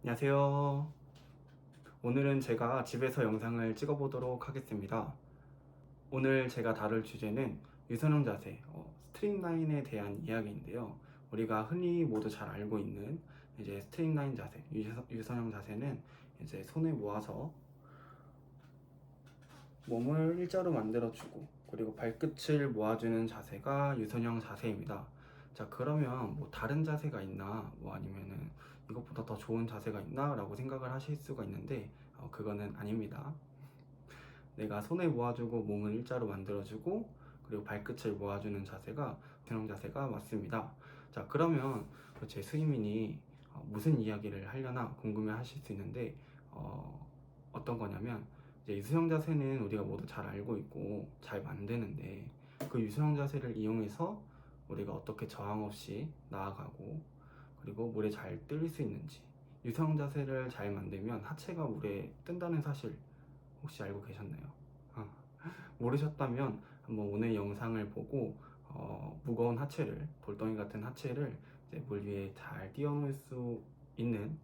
안녕하세요. 오늘은 제가 집에서 영상을 찍어보도록 하겠습니다. 오늘 제가 다룰 주제는 유선형 자세, 어, 스트링라인에 대한 이야기인데요. 우리가 흔히 모두 잘 알고 있는 이제 스트링라인 자세, 유선, 유선형 자세는 이제 손을 모아서 몸을 일자로 만들어주고 그리고 발끝을 모아주는 자세가 유선형 자세입니다. 자 그러면 뭐 다른 자세가 있나 뭐 아니면은 이것보다 더 좋은 자세가 있나 라고 생각을 하실 수가 있는데 어, 그거는 아닙니다. 내가 손을 모아주고 몸을 일자로 만들어주고 그리고 발끝을 모아주는 자세가 유선형 자세가 맞습니다. 자 그러면 제 수임인이 어, 무슨 이야기를 하려나 궁금해 하실 수 있는데 어, 어떤 거냐면 이제 유수형 자세는 우리가 모두 잘 알고 있고 잘 만드는데 그 유수형 자세를 이용해서 우리가 어떻게 저항 없이 나아가고 그리고 물에 잘뜰수 있는지 유수형 자세를 잘 만들면 하체가 물에 뜬다는 사실 혹시 알고 계셨나요? 아, 모르셨다면 한번 오늘 영상을 보고 어, 무거운 하체를 돌덩이 같은 하체를 물 위에 잘 띄워놓을 수 있는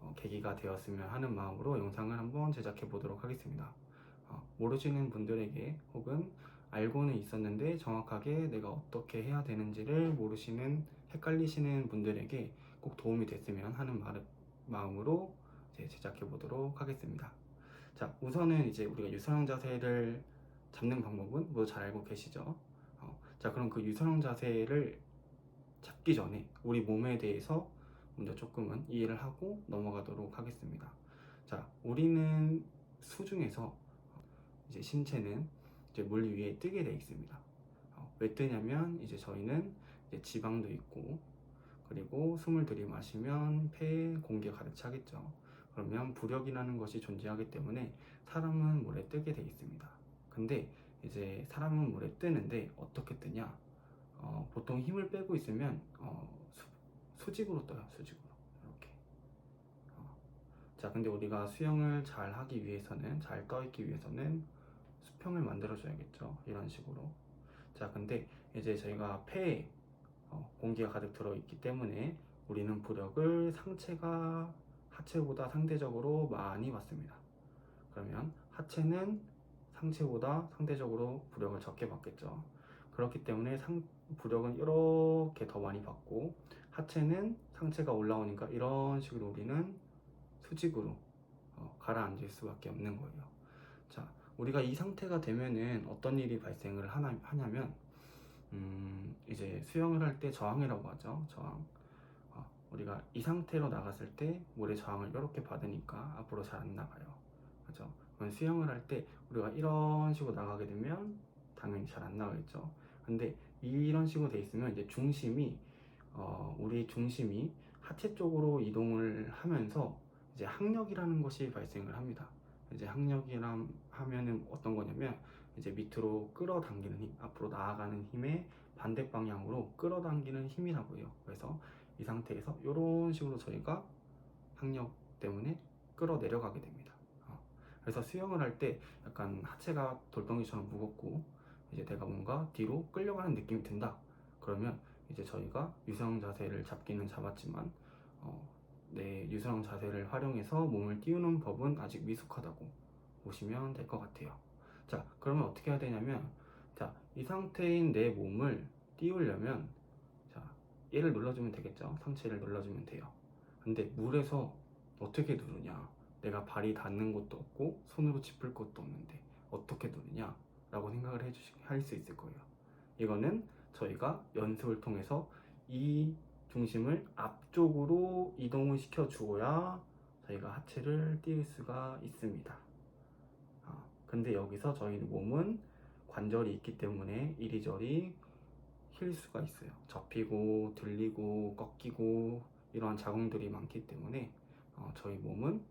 어, 계기가 되었으면 하는 마음으로 영상을 한번 제작해 보도록 하겠습니다. 어, 모르시는 분들에게 혹은 알고는 있었는데 정확하게 내가 어떻게 해야 되는지를 모르시는 헷갈리시는 분들에게 꼭 도움이 됐으면 하는 말, 마음으로 제작해 보도록 하겠습니다. 자, 우선은 이제 우리가 유선형 자세를 잡는 방법은 모두 잘 알고 계시죠? 어, 자, 그럼 그 유선형 자세를 잡기 전에 우리 몸에 대해서 먼저 조금은 이해를 하고 넘어가도록 하겠습니다. 자, 우리는 수중에서 이제 신체는 이제 물 위에 뜨게 돼 있습니다. 어, 왜 뜨냐면 이제 저희는 지방도 있고 그리고 숨을 들이마시면 폐에 공기가 가득 차겠죠. 그러면 부력이라는 것이 존재하기 때문에 사람은 물에 뜨게 돼 있습니다. 근데 이제 사람은 물에 뜨는데 어떻게 뜨냐? 어, 보통 힘을 빼고 있으면 어, 수, 수직으로 떠요, 수직으로. 이렇게. 어. 자, 근데 우리가 수영을 잘 하기 위해서는, 잘 떠 있기 위해서는 수평을 만들어줘야겠죠. 이런 식으로. 자, 근데 이제 저희가 폐에 어, 공기가 가득 들어있기 때문에 우리는 부력을 상체가 하체보다 상대적으로 많이 받습니다. 그러면 하체는 상체보다 상대적으로 부력을 적게 받겠죠. 그렇기 때문에 상, 부력은 이렇게 더 많이 받고 하체는 상체가 올라오니까 이런 식으로 우리는 수직으로 어, 가라앉을 수밖에 없는 거예요. 자, 우리가 이 상태가 되면은 어떤 일이 발생을 하나, 하냐면 음, 이제 수영을 할 때 저항이라고 하죠. 저항. 어, 우리가 이 상태로 나갔을 때 물의 저항을 이렇게 받으니까 앞으로 잘 안 나가요. 그죠? 수영을 할 때 우리가 이런 식으로 나가게 되면 당연히 잘 안 나가겠죠. 근데 이런 식으로 돼 있으면 이제 중심이 어, 우리 중심이 하체 쪽으로 이동을 하면서 이제 항력이라는 것이 발생을 합니다. 이제 항력이란 하면은 어떤 거냐면 이제 밑으로 끌어당기는 힘, 앞으로 나아가는 힘의 반대 방향으로 끌어당기는 힘이라고 해요. 그래서 이 상태에서 이런 식으로 저희가 항력 때문에 끌어 내려가게 됩니다. 어, 그래서 수영을 할 때 약간 하체가 돌덩이처럼 무겁고 이제 내가 뭔가 뒤로 끌려가는 느낌이 든다. 그러면 이제 저희가 유성 자세를 잡기는 잡았지만 어, 네, 유성 자세를 활용해서 몸을 띄우는 법은 아직 미숙하다고 보시면 될 것 같아요. 자, 그러면 어떻게 해야 되냐면 자, 이 상태인 내 몸을 띄우려면 자, 얘를 눌러주면 되겠죠. 상체를 눌러주면 돼요. 근데 물에서 어떻게 누르냐? 내가 발이 닿는 곳도 없고 손으로 짚을 곳도 없는데 어떻게 누르냐? 라고 생각을 해주시 할 수 있을 거예요. 이거는 저희가 연습을 통해서 이 중심을 앞쪽으로 이동을 시켜 주어야 저희가 하체를 띄울 수가 있습니다. 아, 근데 여기서 저희 몸은 관절이 있기 때문에 이리저리 힐 수가 있어요. 접히고 들리고 꺾이고 이러한 자궁들이 많기 때문에 어, 저희 몸은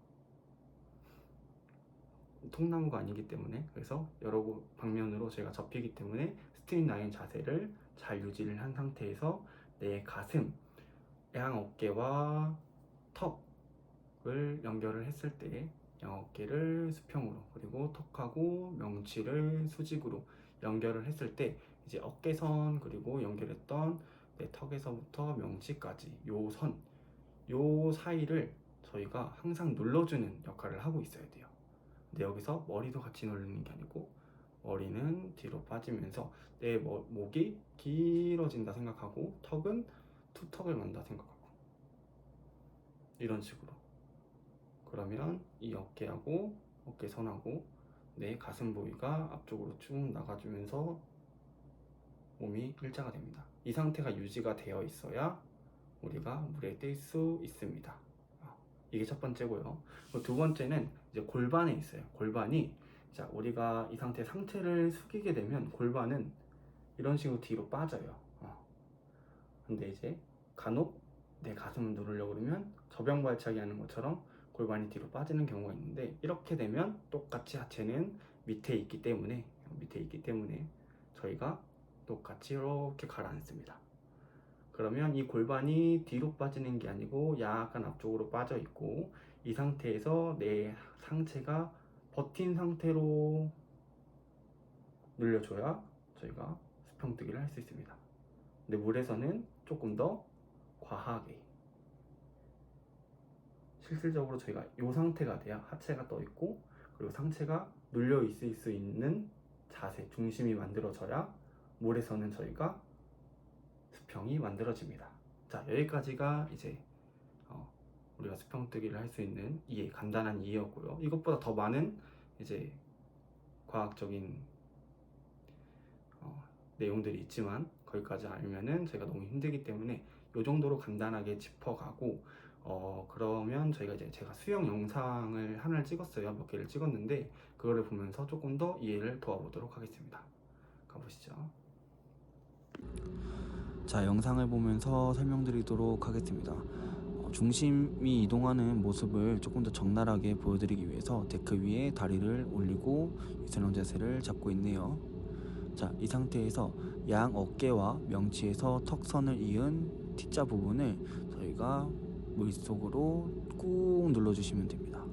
통나무가 아니기 때문에 그래서 여러 방면으로 제가 접히기 때문에 스트린 라인 자세를 잘 유지를 한 상태에서 내 가슴, 양 어깨와 턱을 연결을 했을 때 양어깨를 수평으로 그리고 턱하고 명치를 수직으로 연결을 했을 때 이제 어깨선 그리고 연결했던 내 턱에서부터 명치까지 요 선, 요 사이를 저희가 항상 눌러주는 역할을 하고 있어야 돼요. 근데 여기서 머리도 같이 누르는 게 아니고 머리는 뒤로 빠지면서 내 머- 목이 길어진다 생각하고 턱은 투턱을 만다 생각하고 이런 식으로 그러면 이 어깨하고 어깨선하고 내 가슴 부위가 앞쪽으로 쭉 나가주면서 몸이 일자가 됩니다. 이 상태가 유지가 되어 있어야 우리가 물에 뜰수 있습니다. 어, 이게 첫 번째고요. 두 번째는 이제 골반에 있어요. 골반이 자 우리가 이 상태 상체를 숙이게 되면 골반은 이런 식으로 뒤로 빠져요. 어. 근데 이제 간혹 내 가슴을 누르려고 그러면 저병 발차기 하는 것처럼 골반이 뒤로 빠지는 경우가 있는데 이렇게 되면 똑같이 하체는 밑에 있기 때문에 밑에 있기 때문에 저희가 똑같이 이렇게 가라앉습니다. 그러면 이 골반이 뒤로 빠지는 게 아니고 약간 앞쪽으로 빠져 있고 이 상태에서 내 상체가 버틴 상태로 늘려줘야 저희가 수평뜨기를 할 수 있습니다. 근데 물에서는 조금 더 과하게 실질적으로 저희가 이 상태가 돼야 하체가 떠 있고 그리고 상체가 눌려 있을 수 있는 자세 중심이 만들어져야 물에서는 저희가 수평이 만들어집니다. 자 여기까지가 이제 어, 우리가 수평뜨기를 할 수 있는 이해 간단한 이해였고요. 이것보다 더 많은 이제 과학적인 어, 내용들이 있지만 거기까지 알면은 제가 너무 힘들기 때문에 이 정도로 간단하게 짚어가고 어 그러면 저희가 이제 제가 수영 영상을 하나를 찍었어요 몇 개를 찍었는데 그거를 보면서 조금 더 이해를 도와보도록 하겠습니다 가보시죠 자, 영상을 보면서 설명드리도록 하겠습니다. 어, 중심이 이동하는 모습을 조금 더 적나라하게 보여드리기 위해서 데크 위에 다리를 올리고 유선형 자세를 잡고 있네요. 자, 이 상태에서 양 어깨와 명치에서 턱선을 이은 T자 부분을 저희가 물속으로 꾹 눌러주시면 됩니다.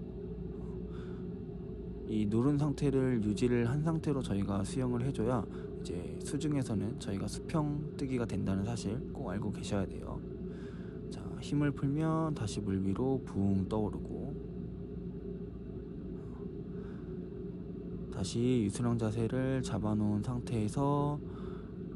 이 누른 상태를 유지를 한 상태로 저희가 수영을 해줘야 이제 수중에서는 저희가 수평 뜨기가 된다는 사실 꼭 알고 계셔야 돼요. 자, 힘을 풀면 다시 물 위로 붕 떠오르고 다시 유수령 자세를 잡아놓은 상태에서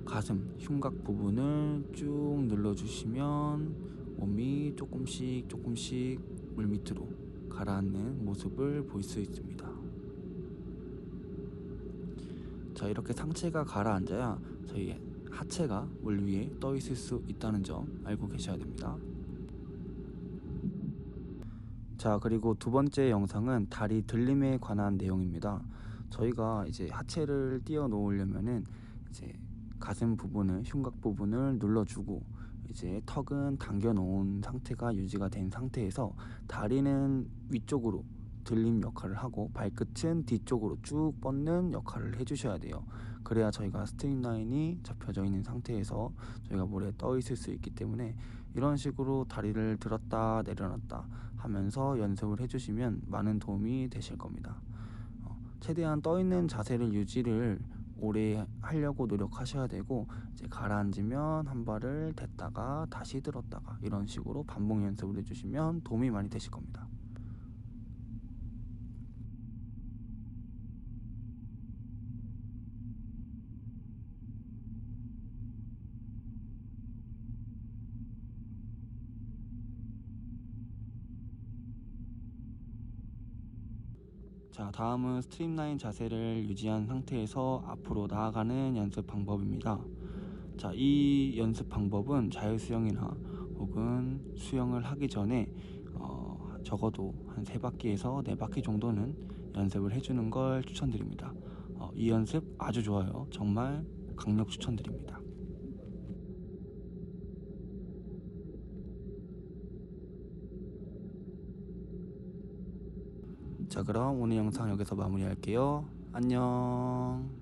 가슴, 흉곽 부분을 쭉 눌러주시면 몸이 조금씩 조금씩 물 밑으로 가라앉는 모습을 볼 수 있습니다. 자 이렇게 상체가 가라앉아야 저희 하체가 물 위에 떠 있을 수 있다는 점 알고 계셔야 됩니다. 자 그리고 두 번째 영상은 다리 들림에 관한 내용입니다. 저희가 이제 하체를 띄워 놓으려면은 이제 가슴 부분을 흉곽 부분을 눌러주고 이제 턱은 당겨 놓은 상태가 유지가 된 상태에서 다리는 위쪽으로 들림 역할을 하고 발끝은 뒤쪽으로 쭉 뻗는 역할을 해주셔야 돼요. 그래야 저희가 스트림 라인이 잡혀져 있는 상태에서 저희가 물에 떠 있을 수 있기 때문에 이런 식으로 다리를 들었다 내려놨다 하면서 연습을 해주시면 많은 도움이 되실 겁니다. 어, 최대한 떠 있는 자세를 유지를 오래 하려고 노력하셔야 되고 이제 가라앉으면 한 발을 댔다가 다시 들었다가 이런 식으로 반복 연습을 해주시면 도움이 많이 되실 겁니다. 자, 다음은 스트림라인 자세를 유지한 상태에서 앞으로 나아가는 연습 방법입니다. 자, 이 연습 방법은 자유수영이나 혹은 수영을 하기 전에 어, 적어도 한세 바퀴에서 네 바퀴 정도는 연습을 해주는 걸 추천드립니다. 어, 이 연습 아주 좋아요. 정말 강력 추천드립니다. 자, 그럼 오늘 영상 여기서 마무리할게요. 안녕.